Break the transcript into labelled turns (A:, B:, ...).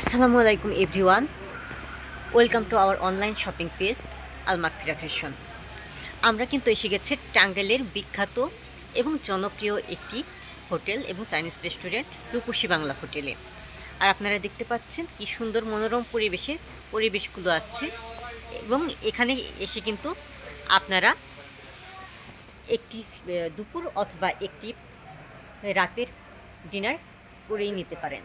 A: আসসালামু আলাইকুম, everyone. Welcome to our online shopping page Almakfira fashion. আমরা কিন্তু এসে গেছে টাঙ্গাইলের বিখ্যাত এবং জনপ্রিয় একটি হোটেল এবং চাইনিজ রেস্টুরেন্ট, রূপসী বাংলা হোটেলে। আর আপনারা দেখতে পাচ্ছেন কি সুন্দর মনোরম পরিবেশে পরিবেশগুলো আছে এবং এখানে এসে কিন্তু আপনারা একটি দুপুর অথবা একটি রাতের ডিনার করেই নিতে পারেন।